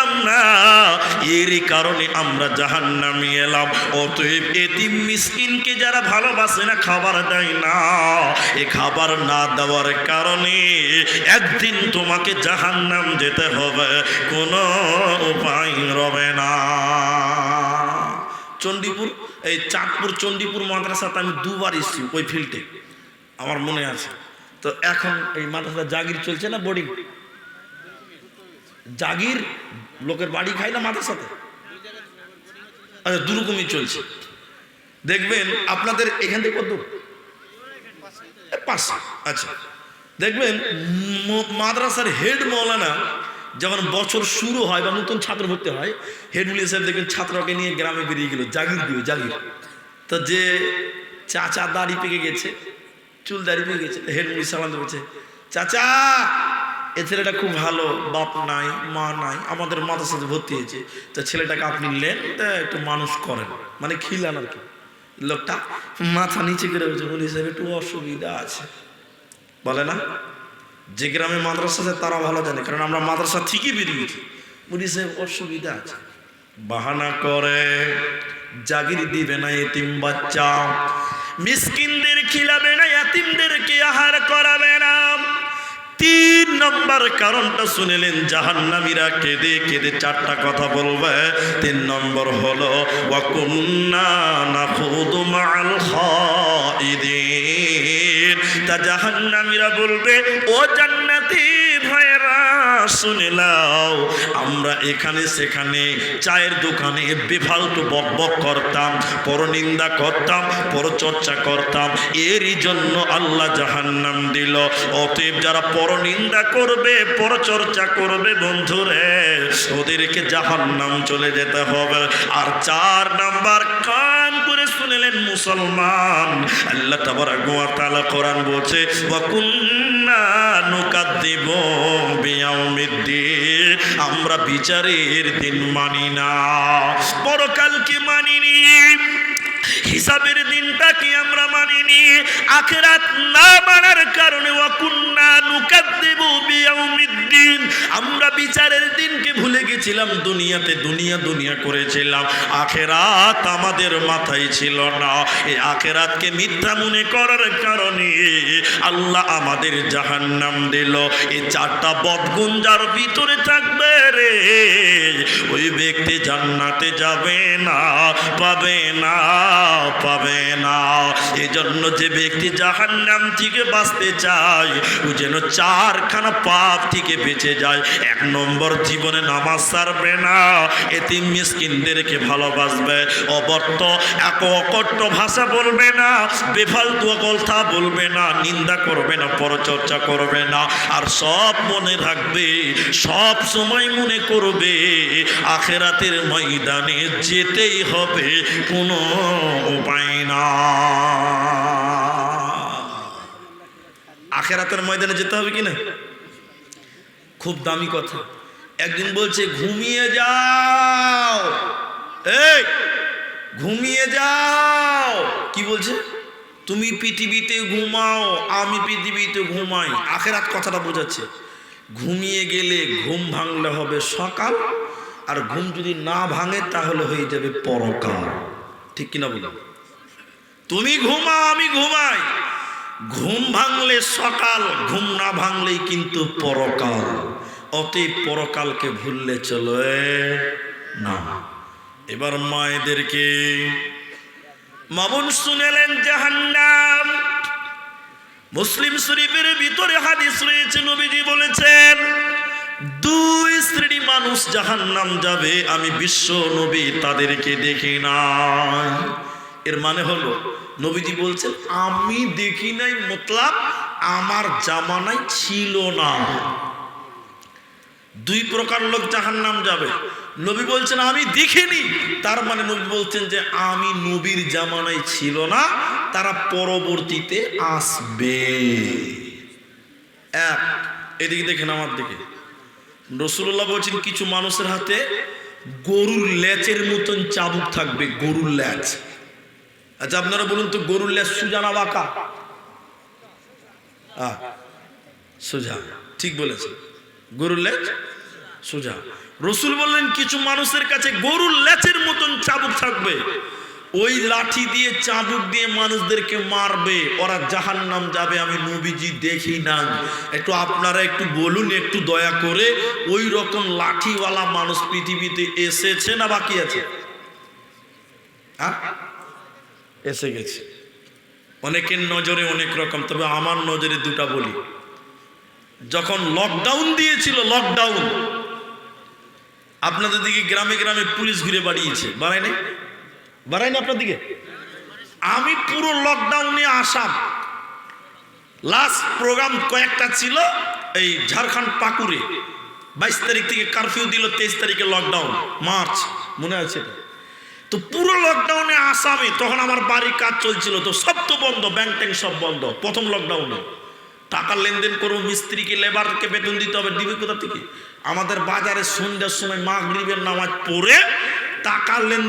পেতাম না। এরই কারণে আমরা জাহান নামে এলাম। অতএব এতিম মিসকিনকে যারা ভালোবাসে না, খাবার দেয় না। এ খাবার না দেওয়ার কারণে একদিন তোমাকে জাহান নাম যেতে হবে। কোনো উপায় রবে না। চণ্ডীপুর, এই চাঁদপুর, চণ্ডীপুর মাদ্রাসাতে আমি দুবার এসেছি ওই ফিল্ডে আমার মনে আছে। তো এখন এই মাদ্রাসা জাগির চলছে না বোর্ডিং জাগির, লোকের বাড়ি খায় না মাদ্রাসাতে আচ্ছা দুরকমই চলছে। দেখবেন আপনাদের এখান থেকে কত আচ্ছা। দেখবেন মাদ্রাসার হেড মৌলানা যখন বছর শুরু হয় বা নতুন ছাত্র ভর্তি হয়, হেড মুলি সাহেব দেখবেন ছাত্রকে নিয়ে গ্রামে বেরিয়ে গেল, জাগির দিবে জাগির। তো যে চাচা দাড়ি পেকে গেছে, চুল দাড়ি পেকে গেছে, হেড মুলি সালাম বলছে চাচা এ ছেলেটা খুব ভালো, বাপ নাই, মা নাই, আমাদের মাদ্রাসাতে ভর্তি হয়েছে। তো ছেলেটাকে আপনি তা একটু মানুষ করেন। মানে খিলান আর কি। লোকটা মাথা নিচে করে বলছে মুলি সাহেব, একটু অসুবিধা আছে। বলে না? যে গ্রামে মাদ্রাসা আছে, তারা ভালো জানে, কারণ আমরা মাদ্রাসা ঠিকই বেরিয়েছি। মুলি সাহেব, অসুবিধা আছে। বাহানা করে, জাগির দিবে না এতিম বাচ্চা। মিসকিনদের তিন নম্বর কারণটা শুনেলেন, জাহান্নামীরা কেঁদে কেঁদে চারটা কথা বলবে। তিন নম্বর হলো তা জাহান্নামীরা বলবে, ও জান্নাতি শুনে নাও, আমরা এখানে সেখানে চায়ের দোকানে বেফালতু বক বক করতাম, পরনিন্দা করতাম, পরচর্চা করতাম, এরই জন্য আল্লাহ জাহান্নাম দিল। অতএব যারা পরনিন্দা করবে, পরচর্চা করবে বন্ধুরে, ওদেরকে জাহান্নাম চলে যেতে হবে। আর চার নাম্বার কান করে শুনেলেন মুসলমান। আল্লাহ তাবারাক ওয়া তাআলা কোরআন বলছে, ওয়া আমরা বিচারের দিন মানি না। পরকালকে মানিনি, হিসাবের দিনটাকে আমরা মানিনি। আখেরাত না মানার কারণে অকুন্না দেব বিয়াউমিদ্দিন, আমরা বিচারের দিনকে ভুলে গেছিলাম দুনিয়াতে, দুনিয়া দুনিয়া করেছিলাম। আখেরাত আমাদের মাথায় ছিল না। এই আখেরাতকে মিথ্যা মনে করার কারণে আল্লাহ আমাদের জাহান্নাম দিল। এই চারটা বদগুণ যার ভিতরে থাকবে রে, ওই ব্যক্তি জান্নাতে যাবে না, পাবে না পাবে না। এজন্য যে ব্যক্তি জাহান্নাম থেকে বাঁচতে চায়, ও যেন চারখানা পাপ থেকে বেঁচে যায়। এক নম্বর জীবনে নামাজ সারবে না। এতে মিসকিনদেরকে ভালোবাসবে। অবর্ত এক অকট্ট ভাষা বলবে না, বেফালতু কথা বলবে না, নিন্দা করবে না, পরচর্চা করবে না। আর সব মনে রাখবে, সব সময় মনে করবে, আখেরাতের ময়দানে যেতেই হবে, কোনো উপায় না। আখেরাতের ময়দানে যেতে হবে কি না? খুব দামি কথা। একদিন বলছে, ঘুমিয়ে যাও। এই, ঘুমিয়ে যাও। কি বলছে? তুমি পৃথিবীতে ঘুমাও, আমি পৃথিবীতে ঘুমাই। আখেরাত কথাটা বোঝাচ্ছে। ঘুমিয়ে গেলে ঘুম ভাঙলে হবে সকাল, আর ঘুম যদি না ভাঙে তাহলে হয়ে যাবে পরকাল। ঠিক কিনা বললাম তুমি ঘুমাও, আমি ঘুমাই। ঘুম ভাঙলে সকাল, ঘুম না ভাঙলেই কিন্তু পরকাল। অতএব পরকালকে ভুললে চলে না। এবার মায়েদেরকে মামুন শুনেলেন জাহান্নাম। মুসলিম শরীফের ভিতরে হাদিস রয়েছে, নবীজি বলেছেন, দুই শ্রেণি মানুষ জাহান্নাম যাবে, আমি বিশ্ব নবী তাদেরকে দেখি নাই এর মানে হলো, নবীজি বলছেন, আমি দেখি নাই, মতলাব আমার জামানায় ছিল না। দুই প্রকার লোক জাহান নাম যাবে। নবী বলছেন, আমি দেখিনি। তার মানে নবী বলছেন যে, আমি নবীর জামানায় ছিল না, তারা পরবর্তীতে আসবে। এক, এদিকে দেখেন আমার দিকে। রসুল্লাহ বলছেন, কিছু মানুষের হাতে গরুর ল্যাচের মতন চাবুক থাকবে, গরুর ল্যাচ। আচ্ছা আপনারা বলুন তো, গরুর ল্যাচ সুজানা বাঁকা সোজা, ঠিক বলেছেন। গরুর ল্যাচ সোজা। রসুল বললেন, কিছু মানুষের কাছে গরুর লেচের মতন চাবুক থাকবে। ওই লাঠি দিয়ে চাবুক দিয়ে মানুষদেরকে মারবে। ওরা জাহান নাম যাবে, আমি নবীজি দেখি না একটু আপনারা একটু বলুন, একটু দয়া করে। ওই রকম লাঠিওয়ালা মানুষ পৃথিবীতে এসেছে না বাকি আছে? হ্যাঁ? এসে গেছে। অনেকের নজরে অনেক রকম, তবে আমার নজরে দুটা বলি। যখন লকডাউন দিয়েছিল লকডাউন আপনাদের দিকে গ্রামে গ্রামে পুলিশ ঘুরে বাড়িয়েছে। বাড়ায় নাই? বাড়ায় না আপনার দিকে? আমি পুরো লকডাউনে আসাম। লাস্ট প্রোগ্রাম কয়েকটা ছিল এই ঝাড়খণ্ড পাকুড়ে। বাইশ তারিখ থেকে কারফিউ দিল, তেইশ তারিখে লকডাউন মার্চ, মনে আছে তো পুরো লকডাউনে আসামে তখন আমার বাড়ির কাজ চলছিল। তো সব তো বন্ধ ব্যাংক ট্যাঙ্ক সব বন্ধ। প্রথম লকডাউনে টাকা লেনদেন করব, মিস্ত্রিকে লেবারকে বেতন দিতে হবে, দিবে কোথা থেকে? আমাদের বাজারে সন্ধ্যার সময় মা মাগরিবের নামাজ পড়ে টাকা লেনদেন